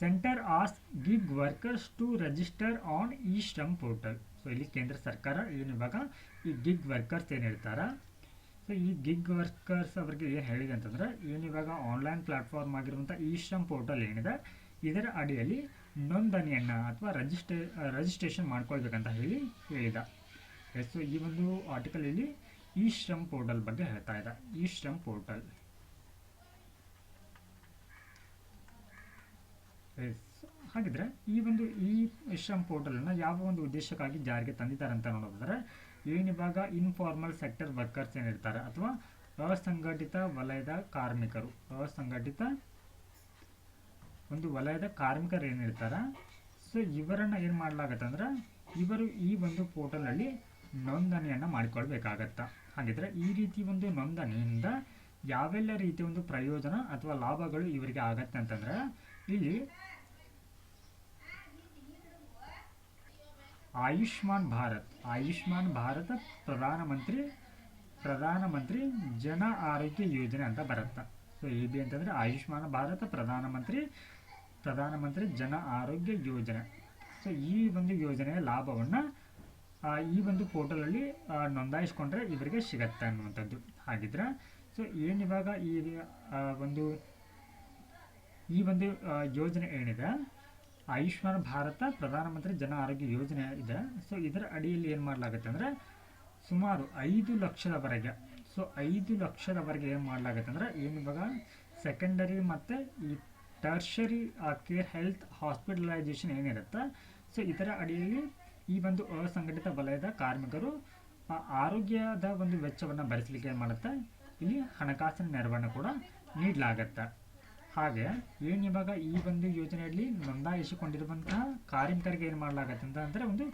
centre as gig workers to register on e Shram portal so ಇಲ್ಲಿ ಕೇಂದ್ರ ಸರ್ಕಾರ ಏನು ಇವಾಗ ಈ ಗಿಗ್ ವರ್ಕರ್ಸ್ ಏನು ಹೇಳ್ತಾರೆ? ಸೊ ಈ ಗಿಗ್ ವರ್ಕರ್ಸ್ ಅವರಿಗೆ ಏನು ಹೇಳಿದೆ ಅಂತಂದ್ರೆ, ಏನು ಇವಾಗ ಆನ್ಲೈನ್ ಪ್ಲಾಟ್ಫಾರ್ಮ್ ಆಗಿರುವಂಥ ಇ ಶ್ರಮ್ ಪೋರ್ಟಲ್ ಏನಿದೆ, ಇದರ ಅಡಿಯಲ್ಲಿ ನೋಂದಣಿಯನ್ನು ಅಥವಾ ರಜಿಸ್ಟೇ ರಿಜಿಸ್ಟ್ರೇಷನ್ ಮಾಡ್ಕೊಳ್ಬೇಕಂತ ಹೇಳಿ ಹೇಳಿದ. ಸೊ ಈ ಒಂದು ಆರ್ಟಿಕಲ್ ಇಲ್ಲಿ ಇ ಶ್ರಮ್ ಪೋರ್ಟಲ್ ಬಗ್ಗೆ ಹೇಳ್ತಾ ಇದೆ ಇ ಶ್ರಮ್ ಪೋರ್ಟಲ್ ಎಸ್ ಹಾಗಿದ್ರೆ ಈ ಒಂದು ಈ ಪೋರ್ಟಲ್ ಪೋರ್ಟಲನ್ನು ಯಾವ ಒಂದು ಉದ್ದೇಶಕ್ಕಾಗಿ ಜಾರಿಗೆ ತಂದಿದ್ದಾರೆ ಅಂತ ನೋಡೋದಾದ್ರೆ ಏನಿವಾಗ ಇನ್ಫಾರ್ಮಲ್ ಸೆಕ್ಟರ್ ವರ್ಕರ್ಸ್ ಏನಿರ್ತಾರೆ ಅಥವಾ ಅಸಂಘಟಿತ ವಲಯದ ಕಾರ್ಮಿಕರು ಅಸಂಘಟಿತ ಒಂದು ವಲಯದ ಕಾರ್ಮಿಕರು ಏನಿರ್ತಾರ ಸೊ ಇವರನ್ನ ಏನು ಮಾಡಲಾಗತ್ತೆ ಇವರು ಈ ಒಂದು ಪೋರ್ಟಲಲ್ಲಿ ನೋಂದಣಿಯನ್ನು ಮಾಡಿಕೊಳ್ಬೇಕಾಗತ್ತ. ಹಾಗಿದ್ರೆ ಈ ರೀತಿ ಒಂದು ನೋಂದಣಿಯಿಂದ ಯಾವೆಲ್ಲ ರೀತಿಯ ಒಂದು ಪ್ರಯೋಜನ ಅಥವಾ ಲಾಭಗಳು ಇವರಿಗೆ ಆಗತ್ತೆ ಅಂತಂದ್ರೆ, ಇಲ್ಲಿ ಆಯುಷ್ಮಾನ್ ಭಾರತ್. ಆಯುಷ್ಮಾನ್ ಭಾರತ ಪ್ರಧಾನಮಂತ್ರಿ ಪ್ರಧಾನಮಂತ್ರಿ ಜನ ಆರೋಗ್ಯ ಯೋಜನೆ ಅಂತ ಬರುತ್ತೆ. ಸೊ ಎ ಬಿ ಅಂತಂದರೆ ಆಯುಷ್ಮಾನ್ ಭಾರತ ಪ್ರಧಾನಮಂತ್ರಿ ಪ್ರಧಾನಮಂತ್ರಿ ಜನ ಆರೋಗ್ಯ ಯೋಜನೆ. ಸೊ ಈ ಒಂದು ಯೋಜನೆಯ ಲಾಭವನ್ನು ಈ ಒಂದು ಪೋರ್ಟಲಲ್ಲಿ ನೋಂದಾಯಿಸ್ಕೊಂಡ್ರೆ ಇವರಿಗೆ ಸಿಗತ್ತೆ ಅನ್ನುವಂಥದ್ದು ಹಾಗಿದ್ರೆ. ಸೊ ಏನಿವಾಗ ಈ ಒಂದು ಈ ಒಂದು ಯೋಜನೆ ಏನಿದೆ? ಆಯುಷ್ಮಾನ್ ಭಾರತ ಪ್ರಧಾನಮಂತ್ರಿ ಜನ ಆರೋಗ್ಯ ಯೋಜನೆ ಇದೆ. ಸೊ ಇದರ ಅಡಿಯಲ್ಲಿ ಏನು ಮಾಡಲಾಗುತ್ತೆ ಅಂದರೆ ಸುಮಾರು ಐದು ಲಕ್ಷದವರೆಗೆ ಸೊ ಐದು ಲಕ್ಷದವರೆಗೆ ಏನು ಮಾಡಲಾಗುತ್ತೆ ಅಂದರೆ ಏನು ಇವಾಗ ಸೆಕೆಂಡರಿ ಮತ್ತು ಈ ಟರ್ಷರಿ ಕೇರ್ ಹೆಲ್ತ್ ಹಾಸ್ಪಿಟಲೈಸೇಷನ್ ಏನಿರುತ್ತೆ ಸೊ ಇದರ ಅಡಿಯಲ್ಲಿ ಈ ಒಂದು ಅಸಂಘಟಿತ ವಲಯದ ಕಾರ್ಮಿಕರು ಆರೋಗ್ಯದ ಒಂದು ವೆಚ್ಚವನ್ನು ಭರಿಸಲಿಕ್ಕೆ ಏನು ಮಾಡುತ್ತೆ, ಇಲ್ಲಿ ಹಣಕಾಸಿನ ನೆರವನ್ನು ಕೂಡ ನೀಡಲಾಗತ್ತೆ. ಹಾಗೆ ಏನು ಇವಾಗ ಈ ಒಂದು ಯೋಜನೆಯಲ್ಲಿ ನೋಂದಾಯಿಸಿಕೊಂಡಿರುವಂತಹ ಕಾರ್ಮಿಕರಿಗೆ ಏನು ಮಾಡಲಾಗತ್ತೆ ಅಂತ ಅಂದರೆ ಒಂದು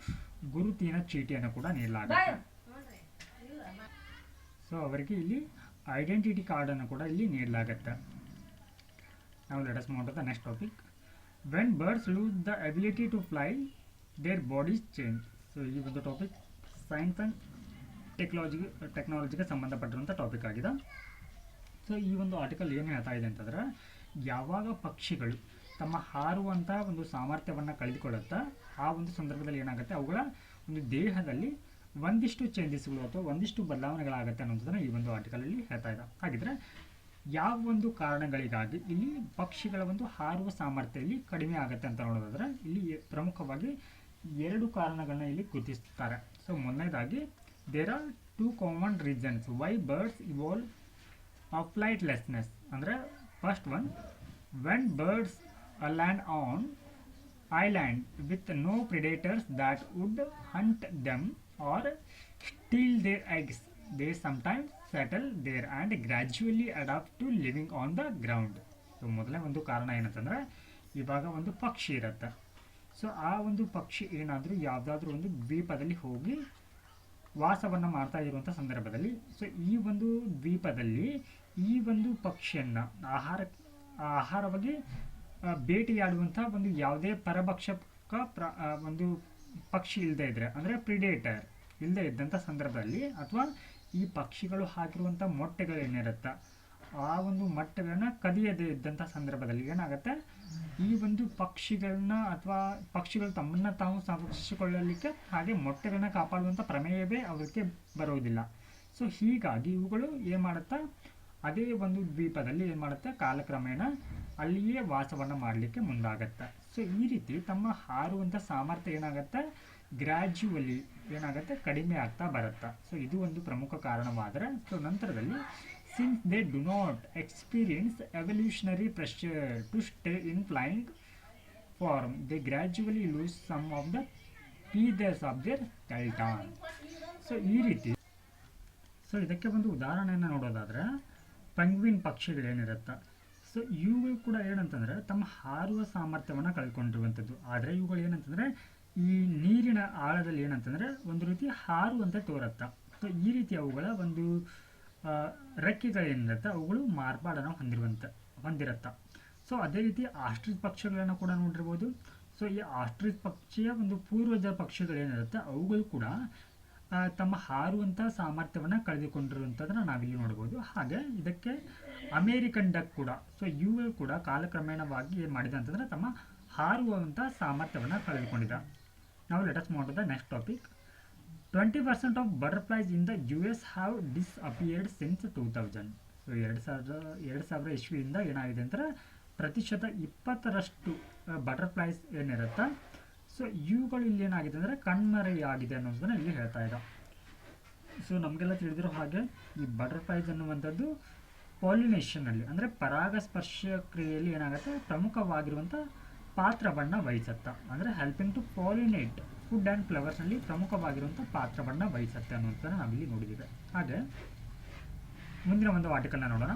ಗುರುತಿನ ಚೀಟಿಯನ್ನು ಕೂಡ ನೀಡಲಾಗುತ್ತೆ. ಸೊ ಅವರಿಗೆ ಇಲ್ಲಿ ಐಡೆಂಟಿಟಿ ಕಾರ್ಡನ್ನು ಕೂಡ ಇಲ್ಲಿ ನೀಡಲಾಗತ್ತೆ. ನಾವು ಲೆಟಸ್ ಮಾಡೋದ next topic when birds lose the ability to fly their bodies change so ಈ ಒಂದು ಟಾಪಿಕ್ ಸೈನ್ಸ್ ಆ್ಯಂಡ್ ಟೆಕ್ನಾಲಜಿ ಟೆಕ್ನಾಲಜಿಗೆ ಸಂಬಂಧಪಟ್ಟಿರುವಂಥ ಟಾಪಿಕ್ ಆಗಿದೆ. ಸೊ ಈ ಒಂದು ಆರ್ಟಿಕಲ್ ಏನು ಹೇಳ್ತಾ ಇದೆ ಅಂತಂದ್ರೆ ಯಾವಾಗ ಪಕ್ಷಿಗಳು ತಮ್ಮ ಹಾರುವಂಥ ಒಂದು ಸಾಮರ್ಥ್ಯವನ್ನು ಕಳೆದುಕೊಳ್ಳುತ್ತಾ, ಆ ಒಂದು ಸಂದರ್ಭದಲ್ಲಿ ಏನಾಗುತ್ತೆ? ಅವುಗಳ ಒಂದು ದೇಹದಲ್ಲಿ ಒಂದಿಷ್ಟು ಚೇಂಜಸ್ಗಳು ಅಥವಾ ಒಂದಿಷ್ಟು ಬದಲಾವಣೆಗಳಾಗುತ್ತೆ ಅನ್ನೋದನ್ನು ಈ ಒಂದು ಆರ್ಟಿಕಲಲ್ಲಿ ಹೇಳ್ತಾ ಇದ್ದ. ಹಾಗಿದ್ರೆ, ಯಾವ ಒಂದು ಕಾರಣಗಳಿಗಾಗಿ ಇಲ್ಲಿ ಪಕ್ಷಿಗಳ ಒಂದು ಹಾರುವ ಸಾಮರ್ಥ್ಯ ಇಲ್ಲಿ ಕಡಿಮೆ ಆಗುತ್ತೆ ಅಂತ ನೋಡೋದಾದ್ರೆ, ಇಲ್ಲಿ ಪ್ರಮುಖವಾಗಿ ಎರಡು ಕಾರಣಗಳನ್ನ ಇಲ್ಲಿ ಗುರುತಿಸ್ತಾರೆ. ಸೊ ಮೊದಲನೇದಾಗಿ there are two common reasons why birds evolve of flightlessness ಅಂದರೆ first one, when birds land on island with no predators that would hunt them or steal their eggs. They sometimes settle there and gradually adapt to living on the ground. So ಮೊದಲೇ ಒಂದು ಕಾರಣ ಏನಂತಂದರೆ ಇವಾಗ ಒಂದು ಪಕ್ಷಿ ಇರುತ್ತೆ so ಆ ಒಂದು ಪಕ್ಷಿ ಏನಾದರೂ ಯಾವುದಾದ್ರೂ ಒಂದು ದ್ವೀಪದಲ್ಲಿ ಹೋಗಿ ವಾಸವನ್ನು ಮಾಡ್ತಾ ಇರುವಂಥ ಸಂದರ್ಭದಲ್ಲಿ. ಸೊ ಈ ಒಂದು ದ್ವೀಪದಲ್ಲಿ ಈ ಒಂದು ಪಕ್ಷಿಯನ್ನು, ಆಹಾರ, ಆಹಾರವಾಗಿ ಭೇಟಿಯಾಡುವಂಥ ಒಂದು ಯಾವುದೇ ಪರಭಕ್ಷಕ ಪ್ರ ಒಂದು ಪಕ್ಷಿ ಇಲ್ಲದೆ ಇದ್ದರೆ ಅಂದರೆ ಪ್ರಿಡೇಟರ್ ಇಲ್ಲದೆ ಇದ್ದಂಥ ಸಂದರ್ಭದಲ್ಲಿ ಅಥವಾ ಈ ಪಕ್ಷಿಗಳು ಹಾಕಿರುವಂಥ ಮೊಟ್ಟೆಗಳೇನಿರುತ್ತೆ, ಆ ಒಂದು ಮೊಟ್ಟೆಗಳನ್ನ ಕದಿಯದೇ ಇದ್ದಂಥ ಸಂದರ್ಭದಲ್ಲಿ ಏನಾಗುತ್ತೆ? ಈ ಒಂದು ಪಕ್ಷಿಗಳನ್ನ ಅಥವಾ ಪಕ್ಷಿಗಳು ತಮ್ಮನ್ನ ತಾವು ಸಂರಕ್ಷಿಸಿಕೊಳ್ಳಲಿಕ್ಕೆ ಹಾಗೆ ಮೊಟ್ಟೆಗಳನ್ನ ಕಾಪಾಡುವಂಥ ಪ್ರಮೇಯವೇ ಅವಕ್ಕೆ ಬರೋದಿಲ್ಲ. ಸೊ ಹೀಗಾಗಿ ಇವುಗಳು ಏನು ಮಾಡುತ್ತಾ, ಅದೇ ಒಂದು ದ್ವೀಪದಲ್ಲಿ ಏನು ಮಾಡುತ್ತೆ, ಕಾಲಕ್ರಮೇಣ ಅಲ್ಲಿಯೇ ವಾಸವನ್ನು ಮಾಡಲಿಕ್ಕೆ ಮುಂದಾಗತ್ತೆ. ಸೊ ಈ ರೀತಿ ತಮ್ಮ ಹಾರುವಂಥ ಸಾಮರ್ಥ್ಯ ಏನಾಗುತ್ತೆ ಗ್ರ್ಯಾಜುವಲಿ ಏನಾಗುತ್ತೆ, ಕಡಿಮೆ ಆಗ್ತಾ ಬರುತ್ತೆ. ಸೊ ಇದು ಒಂದು ಪ್ರಮುಖ ಕಾರಣವಾದರೆ ಸೊ ನಂತರದಲ್ಲಿ since they do not experience evolutionary pressure to stay in flying form, they gradually lose some of the feathers of their skeleton. So ಈ ರೀತಿ. ಸೊ ಇದಕ್ಕೆ ಒಂದು ಉದಾಹರಣೆಯನ್ನು ನೋಡೋದಾದ್ರೆ ಪೆಂಗ್ವಿನ್ ಪಕ್ಷಿಗಳೇನಿರುತ್ತೆ. ಸೊ ಇವುಗಳು ಕೂಡ ಏನಂತಂದ್ರೆ ತಮ್ಮ ಹಾರುವ ಸಾಮರ್ಥ್ಯವನ್ನು ಕಳ್ಕೊಂಡಿರುವಂಥದ್ದು. ಆದರೆ ಇವುಗಳು ಏನಂತಂದ್ರೆ ಈ ನೀರಿನ ಆಳದಲ್ಲಿ ಏನಂತಂದ್ರೆ ಒಂದು ರೀತಿ ಹಾರುವಂತೆ ತೋರತ್ತ. ಸೊ ಈ ರೀತಿ ಅವುಗಳ ಒಂದು ರೆಕ್ಕೆಗಳೇನಿರುತ್ತೆ ಅವುಗಳು ಮಾರ್ಪಾಡನ್ನು ಹೊಂದಿರುವಂತ ಹೊಂದಿರುತ್ತ. ಸೊ ಅದೇ ರೀತಿ ಆಸ್ಟ್ರಿಚ್ ಪಕ್ಷಿಗಳನ್ನು ಕೂಡ ನೋಡಿರ್ಬೋದು. ಸೊ ಈ ಆಸ್ಟ್ರಿಚ್ ಪಕ್ಷಿಯ ಒಂದು ಪೂರ್ವಜ ಪಕ್ಷಿಗಳೇನಿರುತ್ತೆ, ಅವುಗಳು ಕೂಡ ತಮ್ಮ ಹಾರುವಂಥ ಸಾಮರ್ಥ್ಯವನ್ನು ಕಳೆದುಕೊಂಡಿರುವಂಥದ್ದನ್ನ ನಾವಿಲ್ಲಿ ನೋಡ್ಬೋದು. ಹಾಗೆ ಇದಕ್ಕೆ ಅಮೇರಿಕನ್ ಡಕ್ ಕೂಡ ಸೊ ಇವುಗಳು ಕೂಡ ಕಾಲಕ್ರಮೇಣವಾಗಿ ಏನು ಮಾಡಿದೆ ಅಂತಂದ್ರೆ ತಮ್ಮ ಹಾರುವಂಥ ಸಾಮರ್ಥ್ಯವನ್ನು ಕಳೆದುಕೊಂಡಿದೆ. ನಾವು ಲೆಟಸ್ ಮಾಡೋದ next topic twenty percent of butterflies in the U S have disappeared since two thousand so ಎರಡು ಸಾವಿರದ, ಎರಡು ಸಾವಿರ ಇಸ್ವಿಯಿಂದ ಏನಾಗಿದೆ ಅಂದರೆ ಪ್ರತಿಶತ ಇಪ್ಪತ್ತರಷ್ಟು ಬಟರ್ಫ್ಲೈಸ್ ಏನಿರುತ್ತೆ? ಸೊ ಇವುಗಳು ಇಲ್ಲಿ ಏನಾಗಿದೆ ಅಂದರೆ ಕಣ್ಮರೆಯಾಗಿದೆ ಅನ್ನೋದನ್ನು ಇಲ್ಲಿ ಹೇಳ್ತಾ ಇದ್ದ. ಸೊ ನಮಗೆಲ್ಲ ತಿಳಿದಿರೋ ಹಾಗೆ ಈ ಬಟರ್ಫ್ಲೈಸ್ ಅನ್ನುವಂಥದ್ದು ಪಾಲಿನೇಷನಲ್ಲಿ ಅಂದರೆ ಪರಾಗಸ್ಪರ್ಶ ಕ್ರಿಯೆಯಲ್ಲಿ ಏನಾಗುತ್ತೆ? ಪ್ರಮುಖವಾಗಿರುವಂಥ ಪಾತ್ರವನ್ನು ವಹಿಸುತ್ತೆ, ಅಂದರೆ helping to pollinate food and ಫ್ಲವರ್ಸ್ನಲ್ಲಿ ಪ್ರಮುಖವಾಗಿರುವಂಥ ಪಾತ್ರವನ್ನು ವಹಿಸುತ್ತೆ ಅನ್ನೋದನ್ನು ನಾವಿಲ್ಲಿ ನೋಡಿದ್ದೇವೆ. ಹಾಗೆ ಮುಂದಿನ ಒಂದು ಆರ್ಟಿಕಲ್ನ ನೋಡೋಣ.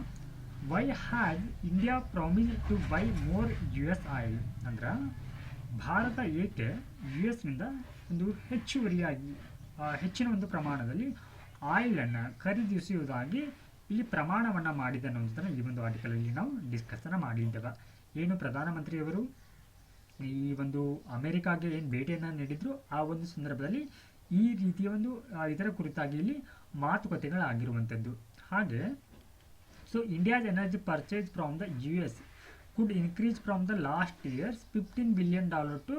Why has India promised to buy more U S oil ಅಂದ್ರೆ ಭಾರತ ಏಕೆ ಯು ಎಸ್ನಿಂದ ಒಂದು ಹೆಚ್ಚುವರಿಯಾಗಿ ಹೆಚ್ಚಿನ ಒಂದು ಪ್ರಮಾಣದಲ್ಲಿ ಆಯಿಲನ್ನು ಖರೀದಿಸುವುದಾಗಿ ಇಲ್ಲಿ ಪ್ರಮಾಣವನ್ನು ಮಾಡಿದೆ ಅನ್ನೋದನ್ನು ಈ ಒಂದು ಆರ್ಟಿಕಲಲ್ಲಿ ನಾವು ಡಿಸ್ಕಸ್ಸನ್ನು ಮಾಡಿದ್ದೇವೆ ಏನು ಪ್ರಧಾನಮಂತ್ರಿಯವರು? ಈ ಒಂದು ಅಮೆರಿಕಾಗೆ ಏನು ಭೇಟಿಯನ್ನು ನೀಡಿದ್ರು, ಆ ಒಂದು ಸಂದರ್ಭದಲ್ಲಿ ಈ ರೀತಿಯ ಒಂದು ಇದರ ಕುರಿತಾಗಿ ಇಲ್ಲಿ ಮಾತುಕತೆಗಳಾಗಿರುವಂಥದ್ದು. ಹಾಗೆ so India's energy purchase from the U S could increase from the last years fifteen billion dollar to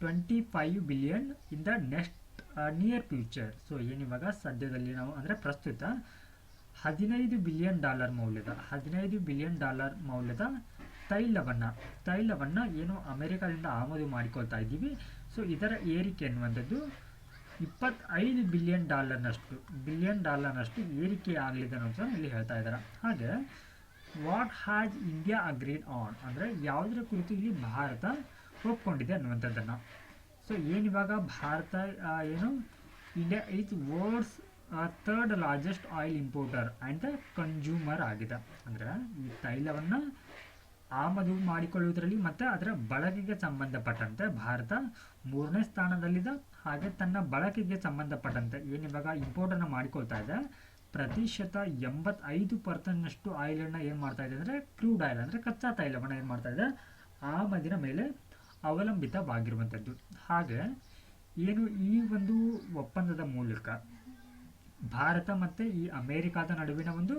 twenty five billion in the next near future so ಏನಿವಾಗ ಸದ್ಯದಲ್ಲಿ ನಾವು ಅಂದರೆ ಪ್ರಸ್ತುತ ಹದಿನೈದು ಬಿಲಿಯನ್ ಡಾಲರ್ ಮೌಲ್ಯದ, ಹದಿನೈದು ಬಿಲಿಯನ್ ಡಾಲರ್ ಮೌಲ್ಯದ ತೈಲವನ್ನು ತೈಲವನ್ನು ಏನು ಅಮೆರಿಕದಿಂದ ಆಮದು ಮಾಡಿಕೊಳ್ತಾ ಇದ್ದೀವಿ. ಸೊ ಇದರ ಏರಿಕೆ ಅನ್ನುವಂಥದ್ದು ಇಪ್ಪತ್ತೈದು ಬಿಲಿಯನ್ ಡಾಲರ್ನಷ್ಟು ಬಿಲಿಯನ್ ಡಾಲರ್ನಷ್ಟು ಏರಿಕೆ ಆಗಲಿದೆ ಅನ್ನೋದು ಇಲ್ಲಿ ಹೇಳ್ತಾ ಇದ್ದಾರೆ. ಹಾಗೆ what has India agreed on ಅಂದರೆ ಯಾವುದರ ಕುರಿತು ಇಲ್ಲಿ ಭಾರತ ಒಪ್ಕೊಂಡಿದೆ ಅನ್ನುವಂಥದ್ದನ್ನು. ಸೊ ಏನಿವಾಗ ಭಾರತ ಏನು? India is world's third largest oil importer and the consumer ಆಗಿದೆ. ಅಂದರೆ ಈ ತೈಲವನ್ನು ಆಮದು ಮಾಡಿಕೊಳ್ಳುವುದರಲ್ಲಿ ಮತ್ತು ಅದರ ಬಳಕೆಗೆ ಸಂಬಂಧಪಟ್ಟಂತೆ ಭಾರತ ಮೂರನೇ ಸ್ಥಾನದಲ್ಲಿದೆ. ಹಾಗೆ ತನ್ನ ಬಳಕೆಗೆ ಸಂಬಂಧಪಟ್ಟಂತೆ ಏನಿವಾಗ ಇಂಪೋರ್ಟನ್ನು ಮಾಡಿಕೊಳ್ತಾ ಇದೆ. ಪ್ರತಿಶತ ಎಂಬತ್ತೈದು ಪರ್ಸೆಂಟ್ನಷ್ಟು ಆಯಿಲನ್ನು ಏನು ಮಾಡ್ತಾ ಇದೆ ಅಂದರೆ ಕ್ರೂಡ್ ಆಯಿಲ್ ಅಂದರೆ ಕಚ್ಚಾ ತೈಲವನ್ನು ಏನು ಮಾಡ್ತಾ ಇದೆ? ಆಮದಿನ ಮೇಲೆ ಅವಲಂಬಿತವಾಗಿರುವಂಥದ್ದು ಹಾಗೆ ಏನು ಈ ಒಂದು ಒಪ್ಪಂದದ ಮೂಲಕ ಭಾರತ ಮತ್ತು ಈ ಅಮೇರಿಕಾದ ನಡುವಿನ ಒಂದು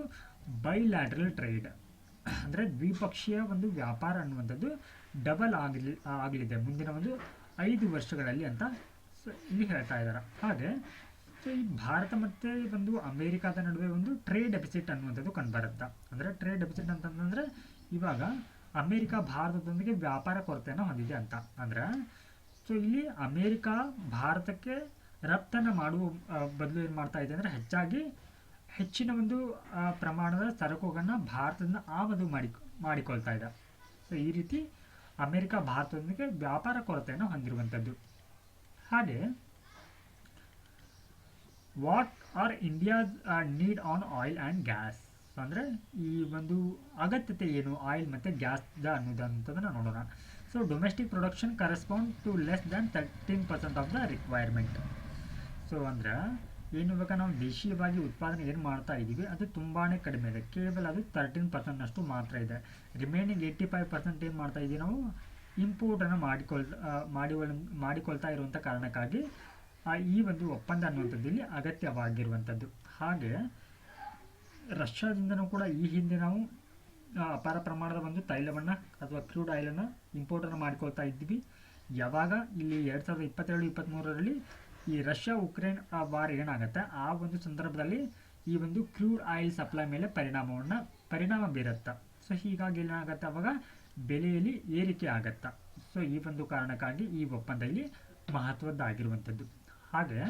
ಬೈಲ್ಯಾಟ್ರಲ್ ಟ್ರೇಡ್ ಅಂದರೆ ದ್ವಿಪಕ್ಷೀಯ ಒಂದು ವ್ಯಾಪಾರ ಅನ್ನುವಂಥದ್ದು ಡಬಲ್ ಆಗಲಿ, ಆಗಲಿದೆ. ಮುಂದಿನ ಒಂದು ಐದು ವರ್ಷಗಳಲ್ಲಿ ಅಂತ ಇಲ್ಲಿ ಹೇಳ್ತಾ ಇದ್ದಾರೆ ಹಾಗೆ, ಸೊ ಈ ಭಾರತ ಮತ್ತು ಒಂದು ಅಮೇರಿಕಾದ ನಡುವೆ ಒಂದು ಟ್ರೇಡ್ ಡೆಪಿಸಿಟ್ ಅನ್ನುವಂಥದ್ದು ಕಂಡುಬರುತ್ತೆ. ಅಂದರೆ ಟ್ರೇಡ್ ಡೆಪಿಸಿಟ್ ಅಂತಂದ್ರೆ ಇವಾಗ ಅಮೇರಿಕಾ ಭಾರತದೊಂದಿಗೆ ವ್ಯಾಪಾರ ಕೊರತೆಯನ್ನು ಹೊಂದಿದೆ ಅಂತ. ಅಂದ್ರೆ, ಸೊ ಇಲ್ಲಿ ಅಮೇರಿಕಾ ಭಾರತಕ್ಕೆ ರಫ್ತನ್ನು ಮಾಡುವ ಬದಲು ಏನು ಮಾಡ್ತಾ ಇದೆ ಅಂದರೆ ಹೆಚ್ಚಾಗಿ ಹೆಚ್ಚಿನ ಒಂದು ಪ್ರಮಾಣದ ಸರಕುಗಳನ್ನು ಭಾರತದಿಂದ ಆಮದು ಮಾಡಿ, ಮಾಡಿಕೊಳ್ತಾ ಇದೆ. ಸೊ ಈ ರೀತಿ ಅಮೆರಿಕ ಭಾರತದೊಂದಿಗೆ ವ್ಯಾಪಾರ ಕೊರತೆಯನ್ನು ಹೊಂದಿರುವಂಥದ್ದು ಹಾಗೆ what are India's need on oil and gas ಅಂದರೆ ಈ ಒಂದು ಅಗತ್ಯತೆ ಏನು ಆಯಿಲ್ ಮತ್ತು ಗ್ಯಾಸ್ದ ಅನ್ನೋದಂಥದ್ದನ್ನು ನೋಡೋಣ. So domestic production correspond to less than thirteen percent of the requirement so ಅಂದ್ರೆ ಏನು ಇವಾಗ ನಾವು ದೇಶೀಯವಾಗಿ ಉತ್ಪಾದನೆ ಏನು ಮಾಡ್ತಾ ಇದ್ದೀವಿ, ಅದು ತುಂಬಾ ಕಡಿಮೆ ಇದೆ. ಕೇವಲ ಅದು ತರ್ಟೀನ್ ಪರ್ಸೆಂಟ್ನಷ್ಟು ಮಾತ್ರ ಇದೆ. ರಿಮೈನಿಂಗ್ ಏಯ್ಟಿ ಫೈವ್ ಪರ್ಸೆಂಟ್ ಏನು ಮಾಡ್ತಾ ಇದ್ದೀವಿ ನಾವು? ಇಂಪೋರ್ಟನ್ನು ಮಾಡಿಕೊಳ್ ಮಾಡಿಕೊಳ್ ಮಾಡಿಕೊಳ್ತಾ ಇರುವಂಥ ಕಾರಣಕ್ಕಾಗಿ ಈ ಒಂದು ಒಪ್ಪಂದ ಅನ್ನುವಂಥದ್ದು ಇಲ್ಲಿ ಅಗತ್ಯವಾಗಿರುವಂಥದ್ದು. ಹಾಗೆ, ರಷ್ಯಾದಿಂದನೂ ಕೂಡ ಈ ಹಿಂದೆ ನಾವು ಅಪಾರ ಪ್ರಮಾಣದ ಒಂದು ತೈಲವನ್ನು ಅಥವಾ ಕ್ರೂಡ್ ಆಯಿಲನ್ನು ಇಂಪೋರ್ಟನ್ನು ಮಾಡಿಕೊಳ್ತಾ ಇದ್ವಿ ಯಾವಾಗ? ಇಲ್ಲಿ ಎರಡು ಸಾವಿರದ ಇಪ್ಪತ್ತೆರಡು ಇಪ್ಪತ್ತ್ಮೂರರಲ್ಲಿ ಈ ರಷ್ಯಾ ಉಕ್ರೇನ್ ಆ ವಾರ್ ಏನಾಗುತ್ತೆ? ಆ ಒಂದು ಸಂದರ್ಭದಲ್ಲಿ ಈ ಒಂದು ಕ್ರೂಡ್ ಆಯಿಲ್ ಸಪ್ಲೈ ಮೇಲೆ ಪರಿಣಾಮವನ್ನು, ಪರಿಣಾಮ ಬೀರುತ್ತೆ. ಸೊ ಹೀಗಾಗಿ ಏನಾಗುತ್ತೆ ಅವಾಗ? ಬೆಲೆಯಲ್ಲಿ ಏರಿಕೆ ಆಗತ್ತೆ. ಸೊ ಈ ಒಂದು ಕಾರಣಕ್ಕಾಗಿ ಈ ಒಪ್ಪಂದ ಇಲ್ಲಿ ಮಹತ್ವದ್ದಾಗಿರುವಂಥದ್ದು. ಹಾಗೆ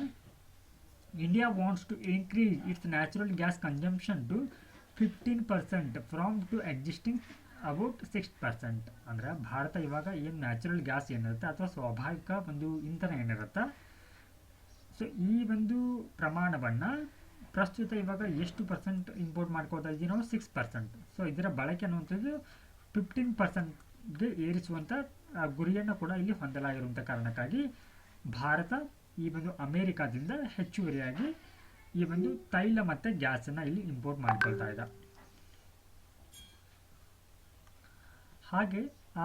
India wants to increase its natural gas consumption to fifteen percent from to existing about six percent ಅಂದರೆ ಭಾರತ ಇವಾಗ ಏನು ನ್ಯಾಚುರಲ್ ಗ್ಯಾಸ್ ಏನಿರುತ್ತೆ? ಅಥವಾ ಸ್ವಾಭಾವಿಕ ಒಂದು ಇಂಧನ ಏನಿರುತ್ತೆ? ಸೊ ಈ ಒಂದು ಪ್ರಮಾಣವನ್ನು ಪ್ರಸ್ತುತ ಇವಾಗ ಎಷ್ಟು ಪರ್ಸೆಂಟ್ ಇಂಪೋರ್ಟ್ ಮಾಡ್ಕೋತಾ ಇದ್ದೀವಿ ನಾವು ಸಿಕ್ಸ್ ಪರ್ಸೆಂಟ್ ಸೊ ಇದರ ಬಳಕೆ ಅನ್ನುವಂಥದ್ದು ಫಿಫ್ಟೀನ್ ಪರ್ಸೆಂಟ್ಗೆ ಏರಿಸುವಂಥ ಗುರಿಯನ್ನು ಕೂಡ ಇಲ್ಲಿ ಹೊಂದಲಾಗಿರುವಂಥ ಕಾರಣಕ್ಕಾಗಿ ಭಾರತ ಈ ಒಂದು ಅಮೇರಿಕಾದಿಂದ ಹೆಚ್ಚುವರಿಯಾಗಿ ಈ ಒಂದು ತೈಲ ಮತ್ತು ಗ್ಯಾಸನ್ನು ಇಲ್ಲಿ ಇಂಪೋರ್ಟ್ ಮಾಡ್ಕೊಳ್ತಾ ಇದೆ. ಹಾಗೆ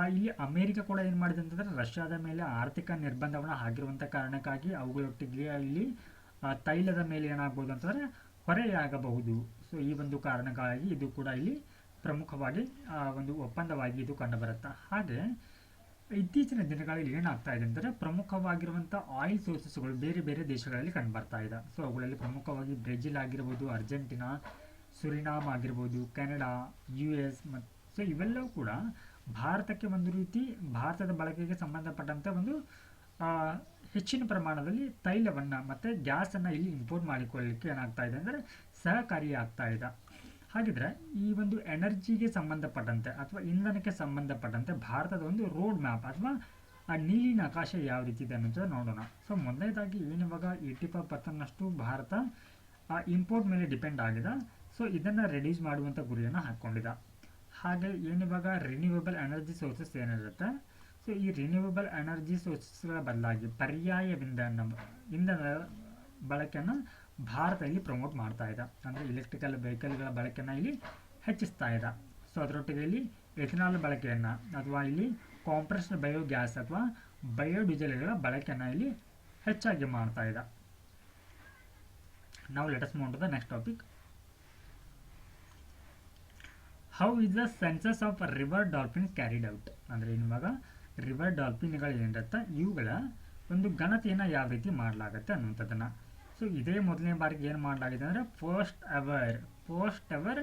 ಇಲ್ಲಿ ಅಮೇರಿಕ ಕೂಡ ಏನು ಮಾಡಿದೆ ಅಂತಂದರೆ ರಷ್ಯಾದ ಮೇಲೆ ಆರ್ಥಿಕ ನಿರ್ಬಂಧವನ್ನು ಹಾಕಿರುವಂಥ ಕಾರಣಕ್ಕಾಗಿ ಅವುಗಳೊಟ್ಟಿಗೆ ಇಲ್ಲಿ ತೈಲದ ಮೇಲೆ ಏನಾಗ್ಬೋದು ಅಂತಂದರೆ ಹೊರೆಯಾಗಬಹುದು. ಸೊ ಈ ಒಂದು ಕಾರಣಕ್ಕಾಗಿ ಇದು ಕೂಡ ಇಲ್ಲಿ ಪ್ರಮುಖವಾಗಿ ಒಂದು ಒಪ್ಪಂದವಾಗಿ ಇದು ಕಂಡುಬರುತ್ತೆ. ಹಾಗೆ ಇತ್ತೀಚಿನ ದಿನಗಳಲ್ಲಿ ಏನಾಗ್ತಾ ಇದೆ ಅಂದರೆ ಪ್ರಮುಖವಾಗಿರುವಂಥ ಆಯಿಲ್ ಸೋರ್ಸಸ್ಗಳು ಬೇರೆ ಬೇರೆ ದೇಶಗಳಲ್ಲಿ ಕಂಡುಬರ್ತಾ ಇದೆ. ಸೊ ಅವುಗಳಲ್ಲಿ ಪ್ರಮುಖವಾಗಿ ಬ್ರೆಜಿಲ್ ಆಗಿರ್ಬೋದು, ಅರ್ಜೆಂಟಿನಾ, ಸುರಿನಾಮ್ ಆಗಿರ್ಬೋದು, ಕೆನಡಾ ಯು ಎಸ್ ಮತ್ತು ಸೊ ಇವೆಲ್ಲವೂ ಕೂಡ ಭಾರತಕ್ಕೆ ಒಂದು ರೀತಿ ಭಾರತದ ಬಳಕೆಗೆ ಸಂಬಂಧಪಟ್ಟಂತೆ ಒಂದು ಹೆಚ್ಚಿನ ಪ್ರಮಾಣದಲ್ಲಿ ತೈಲವನ್ನು ಮತ್ತು ಗ್ಯಾಸನ್ನು ಇಲ್ಲಿ ಇಂಪೋರ್ಟ್ ಮಾಡಿಕೊಳ್ಳಲಿಕ್ಕೆ ಏನಾಗ್ತಾ ಇದೆ ಅಂದರೆ ಸಹಕಾರಿಯಾಗ್ತಾ ಇದೆ. ಹಾಗಿದ್ರೆ ಈ ಒಂದು ಎನರ್ಜಿಗೆ ಸಂಬಂಧಪಟ್ಟಂತೆ ಅಥವಾ ಇಂಧನಕ್ಕೆ ಸಂಬಂಧಪಟ್ಟಂತೆ ಭಾರತದ ಒಂದು ರೋಡ್ ಮ್ಯಾಪ್ ಅಥವಾ ಆ ನೀಲಿನ ಆಕಾಶ ಯಾವ ರೀತಿ ಇದೆ ಅನ್ನೋದು ನೋಡೋಣ. ಸೊ ಮೊದಲನೇದಾಗಿ ಏನಿವಾಗ ಏಯ್ಟಿ ಫೈವ್ ಪರ್ಸೆಂಟ್ನಷ್ಟು ಭಾರತ, ಆ ಇಂಪೋರ್ಟ್ ಮೇಲೆ ಡಿಪೆಂಡ್ ಆಗಿದೆ. ಸೊ ಇದನ್ನು ರೆಡ್ಯೂಸ್ ಮಾಡುವಂಥ ಗುರಿಯನ್ನು ಹಾಕ್ಕೊಂಡಿದೆ ಹಾಗೆ ಏನಿವಾಗ ರಿನ್ಯೂವಬಲ್ ಎನರ್ಜಿ ಸೋರ್ಸಸ್ ಏನಿರುತ್ತೆ? ಸೊ ಈ ರಿನ್ಯೂವಬಲ್ ಎನರ್ಜಿ ಸೋರ್ಸಸ್ಗಳ ಬದಲಾಗಿ ಪರ್ಯಾಯ ಇಂಧನ ಇಂಧನದ ಬಳಕೆಯನ್ನು ಭಾರತ ಇಲ್ಲಿ ಪ್ರಮೋಟ್ ಮಾಡ್ತಾ ಇದೆ. ಅಂದರೆ ಇಲೆಕ್ಟ್ರಿಕಲ್ ವೆಹಿಕಲ್ಗಳ ಬಳಕೆಯನ್ನು ಇಲ್ಲಿ ಹೆಚ್ಚಿಸ್ತಾ ಇದೆ. ಸೊ ಅದರೊಟ್ಟಿಗೆ ಇಲ್ಲಿ ಎಥನಾಲ್ ಬಳಕೆಯನ್ನು ಅಥವಾ ಇಲ್ಲಿ ಕಾಂಪ್ರೆಸ್ಡ್ ಬಯೋ ಗ್ಯಾಸ್ ಅಥವಾ ಬಯೋಡೀಸೆಲ್ಗಳ ಬಳಕೆಯನ್ನು ಇಲ್ಲಿ ಹೆಚ್ಚಾಗಿ ಮಾಡ್ತಾ ಇದೆ. ನಾವು let us move to the next topic how is the census of river dolphin carried out ಅಂದರೆ ಇವಾಗ ರಿವರ್ ಡಾಲ್ಫಿನ್ಗಳು ಏನಿರುತ್ತೆ, ಇವುಗಳ ಒಂದು ಗಣತಿಯನ್ನು ಯಾವ ರೀತಿ ಮಾಡಲಾಗುತ್ತೆ ಅನ್ನುವಂಥದ್ದನ್ನು. ಸೊ ಇದೇ ಮೊದಲನೇ ಬಾರಿಗೆ ಏನು ಮಾಡಲಾಗಿದೆ ಅಂದರೆ first hour first hour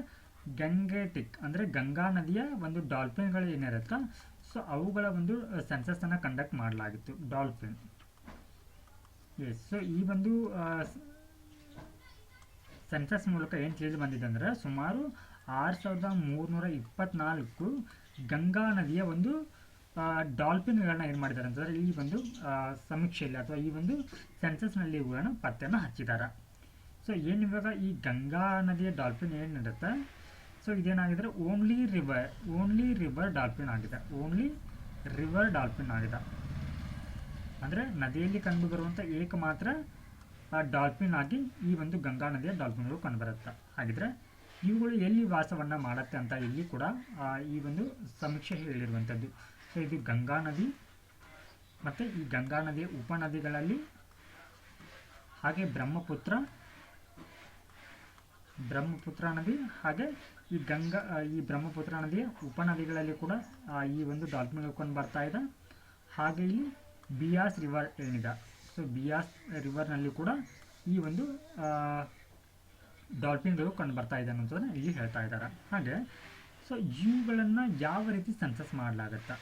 Gangetic, ಅಂದರೆ ಗಂಗಾ ನದಿಯ ಒಂದು ಡಾಲ್ಫಿನ್ಗಳು ಏನಿರುತ್ತೆ ಸೊ ಅವುಗಳ ಒಂದು ಸೆನ್ಸಸ್ಸನ್ನು ಕಂಡಕ್ಟ್ ಮಾಡಲಾಗಿತ್ತು ಡಾಲ್ಫಿನ್ ಎಸ್ ಸೊ ಈ ಒಂದು ಸೆನ್ಸಸ್ ಮೂಲಕ ಏನು ತಿಳಿದು ಬಂದಿದೆ ಅಂದರೆ, ಸುಮಾರು ಆರು ಸಾವಿರದ ಮೂರುನೂರ ಇಪ್ಪತ್ನಾಲ್ಕು ಗಂಗಾ ನದಿಯ ಒಂದು ಡಾಲ್ಫಿನ್ಗಳನ್ನ ಏನು ಮಾಡಿದ್ದಾರೆ ಅಂತಂದರೆ ಈ ಒಂದು ಸಮೀಕ್ಷೆಯಲ್ಲಿ ಅಥವಾ ಈ ಒಂದು ಸೆನ್ಸಸ್ನಲ್ಲಿ ಇವುಗಳನ್ನು ಪತ್ತೆಯನ್ನು ಹಚ್ಚಿದ್ದಾರೆ. ಸೊ ಏನು ಇವಾಗ ಈ ಗಂಗಾ ನದಿಯ ಡಾಲ್ಫಿನ್ ಏನಿರುತ್ತೆ so ಇದೇನಾಗಿದ್ರೆ only river only river dolphin ಆಗಿದೆ. ಓನ್ಲಿ ರಿವರ್ ಡಾಲ್ಫಿನ್ ಆಗಿದೆ. ಅಂದರೆ ನದಿಯಲ್ಲಿ ಕಂಡುಬರುವಂಥ ಏಕಮಾತ್ರ ಡಾಲ್ಫಿನ್ ಆಗಿ ಈ ಒಂದು ಗಂಗಾ ನದಿಯ ಡಾಲ್ಫಿನ್ಗಳು ಕಂಡುಬರುತ್ತೆ. ಹಾಗಿದ್ರೆ ಇವುಗಳು ಎಲ್ಲಿ ವಾಸವನ್ನು ಮಾಡುತ್ತೆ ಅಂತ ಇಲ್ಲಿ ಕೂಡ ಈ ಒಂದು ಸಮೀಕ್ಷೆ ಹೇಳಿರುವಂಥದ್ದು. ಸೊ ಇದು ಗಂಗಾ ನದಿ ಮತ್ತು ಈ ಗಂಗಾ ನದಿಯ ಉಪನದಿಗಳಲ್ಲಿ ಹಾಗೆ ಬ್ರಹ್ಮಪುತ್ರ ಬ್ರಹ್ಮಪುತ್ರ ನದಿ ಹಾಗೆ ಈ ಗಂಗಾ ಈ ಬ್ರಹ್ಮಪುತ್ರ ನದಿಯ ಉಪನದಿಗಳಲ್ಲಿ ಕೂಡ ಈ ಒಂದು ಡಾಲ್ಫಿನ್ ಬರ್ತಾ ಇದೆ. ಹಾಗೆ ಇಲ್ಲಿ ಬಿಯಾಸ್ ರಿವರ್ ಏನಿದೆ. ಸೊ ಬಿಯಾಸ್ ರಿವರ್ನಲ್ಲಿ ಕೂಡ ಈ ಒಂದು ಡಾಲ್ಫಿನ್ಗಳು ಕಂಡು ಬರ್ತಾ ಇದೆ ಅನ್ನೋದನ್ನ ಇಲ್ಲಿ ಹೇಳ್ತಾ ಇದ್ದಾರೆ. ಹಾಗೆ ಸೊ ಇವುಗಳನ್ನು ಯಾವ ರೀತಿ ಸೆನ್ಸಸ್ ಮಾಡಲಾಗತ್ತೆ?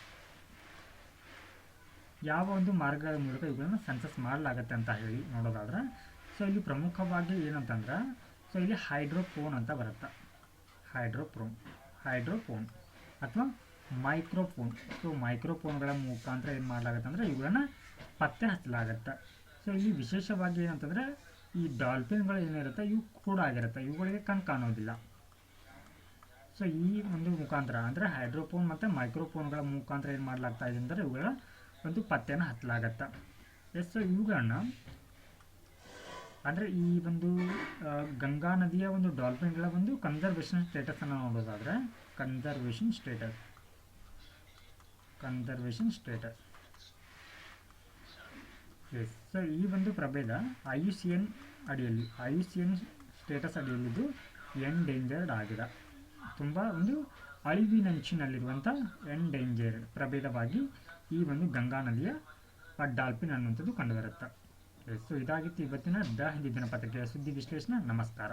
ಯಾವ ಒಂದು ಮಾರ್ಗದ ಮೂಲಕ ಇವುಗಳನ್ನು ಸೆನ್ಸಸ್ ಮಾಡಲಾಗತ್ತೆ ಅಂತ ಹೇಳಿ ನೋಡೋದಾದ್ರೆ ಸೊ ಇಲ್ಲಿ ಪ್ರಮುಖವಾಗಿ ಏನಂತಂದ್ರೆ ಸೊ ಇಲ್ಲಿ ಹೈಡ್ರೋಫೋನ್ ಅಂತ ಬರುತ್ತೆ. ಹೈಡ್ರೋಫೋನ್ ಹೈಡ್ರೋಫೋನ್ ಅಥವಾ ಮೈಕ್ರೋಫೋನ್. ಸೊ ಮೈಕ್ರೋಫೋನ್ಗಳ ಮುಖಾಂತರ ಏನು ಮಾಡಲಾಗತ್ತೆ ಅಂದರೆ ಇವುಗಳನ್ನು ಪತ್ತೆ ಹಚ್ಚಲಾಗತ್ತೆ. ಸೊ ಇಲ್ಲಿ ವಿಶೇಷವಾಗಿ ಏನಂತಂದರೆ ಈ ಡಾಲ್ಫಿನ್ಗಳು ಏನಿರುತ್ತೆ, ಇವು ಕೂಡ ಆಗಿರುತ್ತೆ. ಇವುಗಳಿಗೆ ಕಣ್ ಕಾಣೋದಿಲ್ಲ. ಸೊ ಈ ಒಂದು ಮುಖಾಂತರ ಅಂದರೆ ಹೈಡ್ರೋಫೋನ್ ಮತ್ತು ಮೈಕ್ರೋಫೋನ್ಗಳ ಮುಖಾಂತರ ಏನು ಮಾಡಲಾಗ್ತಾ ಇದೆ ಅಂದರೆ ಇವುಗಳ ಒಂದು ಪತ್ತೆಯನ್ನು ಹತ್ತಲಾಗತ್ತೆ ಎಸ್ ಸೊ ಇವುಗಳನ್ನ ಅಂದರೆ ಈ ಒಂದು ಗಂಗಾ ನದಿಯ ಒಂದು ಡಾಲ್ಫಿನ್ಗಳ ಒಂದು ಕನ್ಸರ್ವೇಷನ್ ಸ್ಟೇಟಸನ್ನು ನೋಡೋದಾದರೆ conservation status conservation status yes so ಈ ಒಂದು ಪ್ರಭೇದ ಐ ಸಿ ಎನ್ ಅಡಿಯಲ್ಲಿ ಐ ಸಿ ಎನ್ ಸ್ಟೇಟಸ್ ಅಡಿಯಲ್ಲಿದ್ದು ಎಂಡೇಂಜರ್ಡ್ ಡೇಂಜರ್ಡ್ ಆಗಿದೆ. ತುಂಬ ಒಂದು ಅಳಿವಿನಂಚಿನಲ್ಲಿರುವಂಥ ಎಂಡೇಂಜರ್ಡ್ ಡೇಂಜರ್ ಪ್ರಭೇದವಾಗಿ ಈ ಒಂದು ಗಂಗಾ ನದಿಯ ಡಾಲ್ಫಿನ್ ಅನ್ನುವಂಥದ್ದು ಕಂಡುಬರುತ್ತೆ. ಸೊ ಇದಾಗಿತ್ತು ಇವತ್ತಿನ ದ ಹಿಂದಿ ದಿನಪತ್ರಿಕೆಯ ಸುದ್ದಿ ವಿಶ್ಲೇಷಣೆ. ನಮಸ್ಕಾರ.